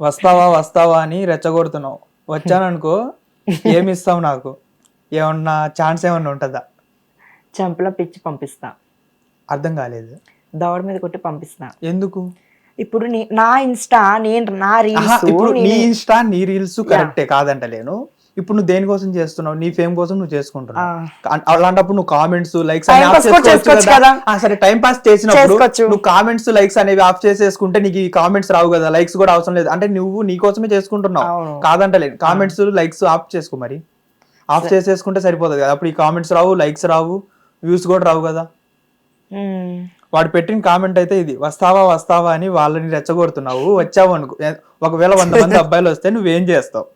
వస్తావా వస్తావా అని రెచ్చగొడుతున్నావు. వచ్చాననుకో ఏమి ఇస్తావు నాకు? ఏమన్నా ఛాన్స్ ఏమన్నా ఉంటుందా? చెంపలో పిచ్చి పంపిస్తా. అర్థం కాలేదు. దవడ మీద కొట్టి పంపిస్తా. ఎందుకు? ఇప్పుడు నీ- నా ఇన్స్టా నేను నా ఆహా, రీల్స్ ఇప్పుడు నీ ఇన్స్టా నీ రీల్స్ కరెక్టే కాదంటలేను. ఇప్పుడు నువ్వు దేనికోసం చేస్తున్నావు? నీ ఫేమ్ కోసం నువ్వు చేసుకుంటున్నావు. అలాంటప్పుడు నువ్వు కామెంట్స్ లైక్స్. సరే టైం పాస్ చేసినప్పుడు. నువ్వు కామెంట్స్ లైక్స్ అనేవి ఆఫ్ చేసేసుకుంటే నీకు ఈ కామెంట్స్ రావు కదా. లైక్స్ కూడా అవసరం లేదు. అంటే నువ్వు నీ కోసమే చేసుకుంటున్నావు. కాదంటలేదు. కామెంట్స్ లైక్స్ ఆఫ్ చేసుకో మరి. ఆఫ్ చేసేసుకుంటే సరిపోతుంది కదా. అప్పుడు ఈ కామెంట్స్ రావు లైక్స్ రావు వ్యూస్ కూడా రావు కదా. వాడు పెట్టిన కామెంట్ అయితే ఇది. వస్తావా వస్తావా అని వాళ్ళని రెచ్చగొడుతున్నావు. వచ్చావు అనుకో. ఒకవేళ వంద మంది అబ్బాయిలు వస్తే నువ్వేం చేస్తావు?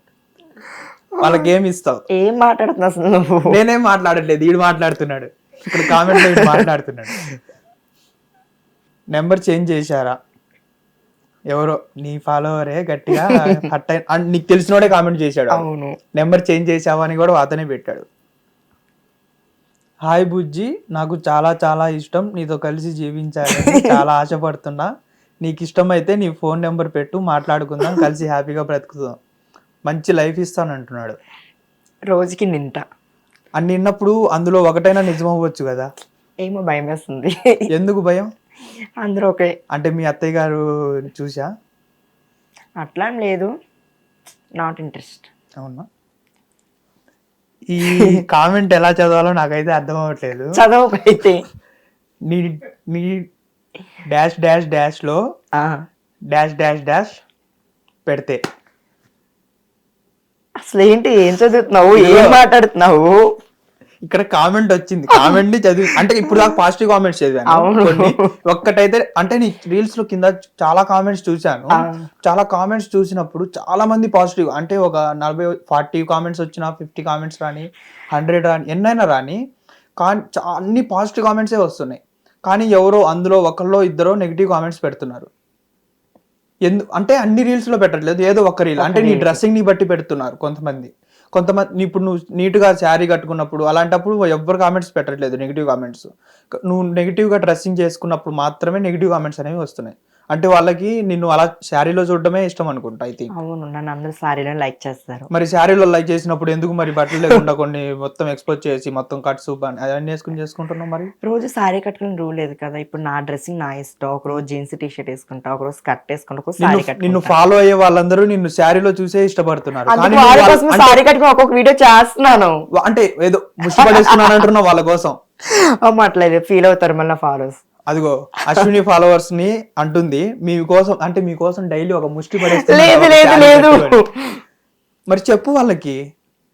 వాళ్ళకి ఏమి ఇస్తావు ఏం మాట్లాడుతున్నావు అసలు నువ్వు? నేనేం మాట్లాడట్లేదు వీడు మాట్లాడుతున్నాడు. ఇక్కడ కామెంట్లో మాట్లాడుతున్నాడు. నెంబర్ చేంజ్ చేశారా? ఎవరో నీ ఫాలోవరే గట్టిగా హట్ అండ్ నీకు తెలిసినోడే కామెంట్ చేశాడు. అవును. నెంబర్ చేంజ్ చేసావా అని కూడా అతనే పెట్టాడు. హాయ్ బుజ్జి నాకు చాలా చాలా ఇష్టం. నీతో కలిసి జీవించాలని చాలా ఆశపడుతున్నా. నీకు ఇష్టమైతే నీ ఫోన్ నెంబర్ పెట్టు మాట్లాడుకుందాం కలిసి హ్యాపీగా బ్రతుకుదాం. మంచి లైఫ్ ఇస్తాను అంటున్నాడు రోజుకి నింట. అన్ని విన్నప్పుడు అందులో ఒకటైనా నిజం అవ్వచ్చు కదా? ఏమో భయం వేస్తుంది ఎందుకు భయం? అందరూ ఓకే అంటే మీ అత్తయ్య గారు చూసా? అట్లా లేదు. నాట్ ఇంట్రెస్ట్ అవునా? ఈ కామెంట్ ఎలా చదవాలో నాకైతే అర్థం అవ్వట్లేదు. చదవకైతే నీ నీ డాష్ డాష్ డాష్లో ఆ, డాష్ డాష్ డాష్ పెడితే. అసలు ఏంటి ఏం చదువుతున్నావు? ఏం మాట్లాడుతున్నావు? ఇక్కడ కామెంట్ వచ్చింది. కామెంట్ని చదివి అంటే ఇప్పుడు దాకా పాజిటివ్ కామెంట్స్ చదివాను. ఒక్కటైతే అంటే నీ రీల్స్లో కింద చాలా కామెంట్స్ చూశాను. ఆ. చాలా కామెంట్స్ చూసినప్పుడు చాలా మంది పాజిటివ్ అంటే ఒక నలభై ఫార్టీ కామెంట్స్ వచ్చినా ఫిఫ్టీ కామెంట్స్ రాని హండ్రెడ్ రాని ఎన్నైనా రాని కానీ అన్ని పాజిటివ్ కామెంట్సే వస్తున్నాయి. కానీ ఎవరో అందులో ఒకళ్ళో ఇద్దరో నెగిటివ్ కామెంట్స్ పెడుతున్నారు. ఎందు అంటే అన్ని రీల్స్లో పెట్టట్లేదు. ఏదో ఒక రీల్. అంటే నీ డ్రెస్సింగ్ని బట్టి పెడుతున్నారు కొంతమంది. కొంతమంది ఇప్పుడు నువ్వు నీట్గా శారీ కట్టుకున్నప్పుడు అలాంటప్పుడు ఎవ్వరు కామెంట్స్ పెట్టట్లేదు నెగిటివ్ కామెంట్స్. నువ్వు నెగిటివ్గా డ్రెస్సింగ్ చేసుకున్నప్పుడు మాత్రమే నెగిటివ్ కామెంట్స్ అనేవి వస్తున్నాయి. అంటే వాళ్ళకి నిన్ను అలా శారీలో చూడడమే ఇష్టం అనుకుంటా ఐ థింక్ అవును నన్ను అందరూ సారీలో లైక్ చేస్తారు. మరి శారీలో లైక్ చేసినప్పుడు ఎందుకు మరి బట్టలు లేకుండా కొన్ని మొత్తం ఎక్స్పోజ్ చేసి మొత్తం కట్స్ అవన్నీ వేసుకుని చేసుకుంటున్నావు మరి? రోజు సారీ కట్టుకుని రూల్ లేదు కదా ఇప్పుడు నా డ్రెస్సింగ్ నా ఇష్టం. ఒక రోజు జీన్స్ టీ షర్ట్ వేసుకుంటా ఒక రోజు స్కర్ట్ వేసుకుంటా ఒక సారీ నిన్ను నిన్ను ఫాలో అయ్యే వాళ్ళందరూ నిన్ను శారీలో చూసే ఇష్టపడుతున్నారు. సారీ కట్టుకుని ఒక్కొక్క వీడియో చేస్తున్నాను. అంటే ఏదో ముష్టి పడేస్తున్నాను అంటున్నావు వాళ్ళ కోసం. అమ్మ అట్లేదు ఫీల్ అవుతారు మళ్ళీ ఫాలోస్ అదిగో అశ్విని ఫాలోవర్స్ని అంటుంది. మీకోసం అంటే మీకోసం డైలీ ఒక ముష్టి పడేస్తున్నారు లేదు. మరి చెప్పు వాళ్ళకి.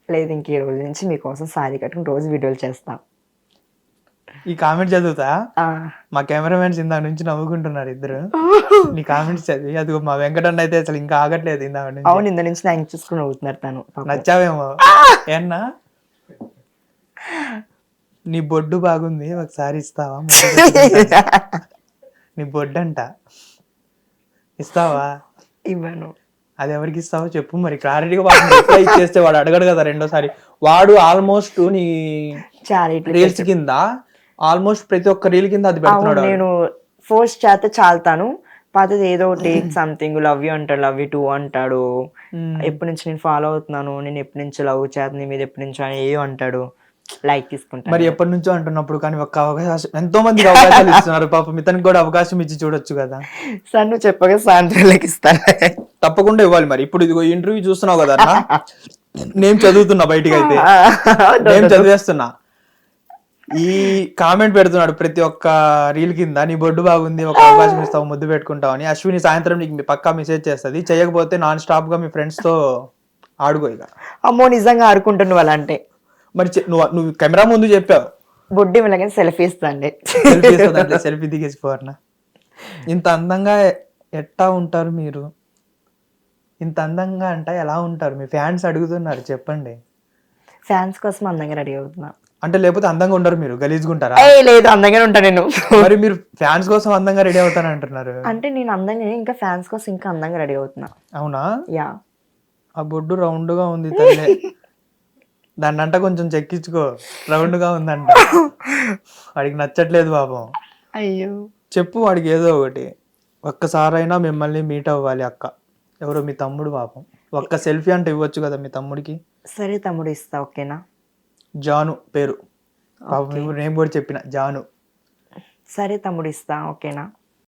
లేదు ఇంక ఈ రోజు నుంచి మీకోసం సారీ కట్టుకుని రోజు వీడియోలు చేస్తా. ఈ కామెంట్ చదువుతా? మా కెమెరామెన్స్ ఇందా నుంచి నవ్వుకుంటున్నారు ఇద్దరు. నీ కామెంట్స్ చదివి అదిగో మా వెంకటన్న అయితే అసలు ఇంకా ఆగట్లేదు ఇందా నుంచి. అవును ఇంత నుంచి నాకు చూసుకుని నవ్వుతున్నారు తను. నచ్చావేమో? ఏన్నా? నీ బొడ్డు బాగుంది ఒకసారి ఇస్తావా. నీ బొడ్డు అంట ఇస్తావా? ఇవ్వను. అది ఎవరికి ఇస్తావో చెప్పు మరి. క్లారిటీగా వాడు రిప్లై ఇచ్చేస్తే వాడు అడగడు కదా రెండోసారి. వాడు ఆల్మోస్ట్ నీ రీల్స్ కింద ఆల్మోస్ట్ ప్రతి ఒక్క రీల్ కింద అది పెడుతున్నాడు. నేను ఫోర్స్ చేస్తే చాలుతాను. పాతది ఏదో టేక్ సంథింగ్ లవ్ యూ అంటాడు లవ్ యూ టూ అంటాడు. ఎప్పటి నుంచి నేను ఫాలో అవుతున్నాను నేను ఎప్పటి నుంచి లవ్ చేత నీ మీద ఎప్పటి నుంచో అని ఏయో అంటాడు. లైక్ తీసుకుంటాను మరి ఎప్పటి నుంచో అంటున్నప్పుడు కానీ ఒక్క అవకాశం ఎంతో మందికి అవకాశాలు ఇస్తున్నారు పాపం. ఇతనికి కూడా అవకాశం ఇచ్చి చూడొచ్చు కదా. సార్ నువ్వు చెప్పగా సాయంత్రం ఇస్తాను. తప్పకుండా ఇవ్వాలి మరి. ఇప్పుడు ఇదిగో ఇంటర్వ్యూ చూస్తున్నావు కదా నేను చదువుతున్నా బయటికి అయితే నేను చదివేస్తున్నా. ఈ కామెంట్ పెడుతున్నాడు ప్రతి ఒక్క రీల్ కింద. నీ బొడ్డు బాగుంది ఒక అవకాశం ఇస్తావు ముద్దు పెట్టుకుంటావు అని అశ్విని సాయంత్రం నీకు మీ పక్కా మెసేజ్ చేస్తుంది. చేయకపోతే నాన్ స్టాప్గా మీ ఫ్రెండ్స్తో ఆడుకో ఇక. అమ్మో నిజంగా ఆడుకుంటున్నావు అలా అంటే. మరి నువ్వు నువ్వు కెమెరా ముందు చెప్పావు. బొడ్డి వెళ్ళగానే సెల్ఫీ ఇస్తాండి. సెల్ఫీ సెల్ఫీ దిగేసి పోరనా ఇంత అందంగా ఎట్టా ఉంటారు మీరు? ఇంత అందంగా అంట ఎలా ఉంటారు? మీ ఫ్యాన్స్ అడుగుతున్నారు చెప్పండి. ఫ్యాన్స్ కోసం అందంగా రెడీ అవుతున్నా. అంటే లేకపోతే అందంగా ఉండరు మీరు? గలీజ్గుంటారా ఏ లేదు అందంగానే ఉంటా నేను. మరి మీరు ఫ్యాన్స్ కోసం అందంగా రెడీ అవుతాను అంటున్నారు. అంటే నేను అందంగా ఇంకా ఫ్యాన్స్ కోసం ఇంకా అందంగా రెడీ అవుతున్నా. అవునా? యా. ఆ బొడ్డు రౌండ్గా ఉంది తల్లే. దాన్నంట కొంచెం చెక్కించుకో. రౌండ్గా ఉందంట. వాడికి నచ్చట్లేదు పాపం. అయ్యో. చెప్పు వాడికి ఏదో ఒకటి. ఒక్కసారైనా మిమ్మల్ని మీట్ అవ్వాలి అక్క. ఎవరో మీ తమ్ముడు పాపం. ఒక్క సెల్ఫీ అంటే ఇవ్వచ్చు కదా మీ తమ్ముడికి? సరే తమ్ముడు ఇస్తా ఓకేనా? జాను పేరు. పాపం నేను కూడా చెప్పిన. జాను. సరే తమ్ముడు ఇస్తా ఓకేనా?